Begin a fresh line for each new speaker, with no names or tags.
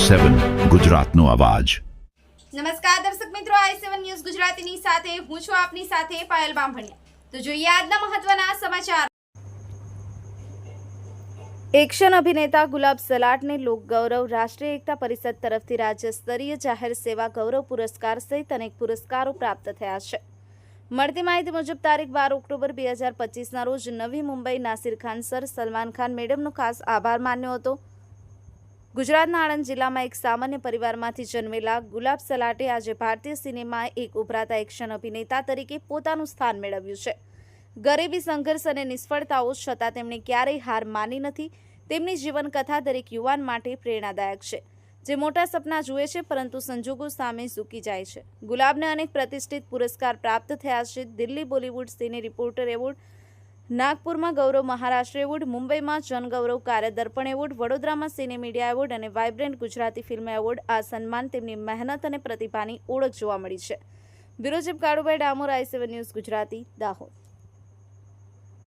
સેવન ગુજરાતનો અવાજ.
નમસ્કાર દર્શક મિત્રો આઈ સેવન ન્યૂઝ ગુજરાતીની સાથે હું છું આપની સાથે પાયલ બામભણિયા. તો જોઈએ આજના મહત્વના સમાચાર. એક્શન અભિનેતા ગુલાબ સલાટને લોકગૌરવ રાષ્ટ્રીય એકતા પરિષદ તરફથી રાજ્ય સ્તરીય જાહેર સેવા ગૌરવ પુરસ્કાર સહિત અનેક પુરસ્કારો પ્રાપ્ત થયા છે. મળતી માહિતી મુજબ તારીખ બાર ઓક્ટોબર બે હજાર પચીસના રોજ નવી મુંબઈ નાસિર ખાન સર સલમાન ખાન મેડમનો ખાસ આભાર માન્યો હતો. ગુજરાતના આણંદ જિલ્લામાં એક સામાન્ય પરિવારમાંથી જન્મેલા ગુલાબ સલાટે આજે ભારતીય સિનેમાએ એક ઉભરાતા એક્શન અભિનેતા તરીકે પોતાનું સ્થાન મેળવ્યું છે. ગરીબી, સંઘર્ષ અને નિષ્ફળતાઓ છતાં તેમણે ક્યારેય હાર માની નથી. તેમની જીવનકથા દરેક યુવાન માટે પ્રેરણાદાયક છે. જે મોટા સપના જુએ છે, પરંતુ સંજોગો સામે ઝૂકી જાય છે. ગુલાબને અનેક પ્રતિષ્ઠિત પુરસ્કાર પ્રાપ્ત થયા છે. Delhi Bollywood cine reporter award નાગપુરમાં ગૌરવ મહારાષ્ટ્ર એવોર્ડ, મુંબઈમાં જનગૌરવ કાર્ય દર્પણ એવોર્ડ, વડોદરામાં સિને મીડિયા એવોર્ડ અને વાઇબ્રન્ટ ગુજરાતી ફિલ્મ એવોર્ડ આ સન્માન તેમની મહેનત અને પ્રતિભાની ઓળખ જોવા મળી છે. Bureau Kalubhai Damor, I seven news Gujarati, Dahod.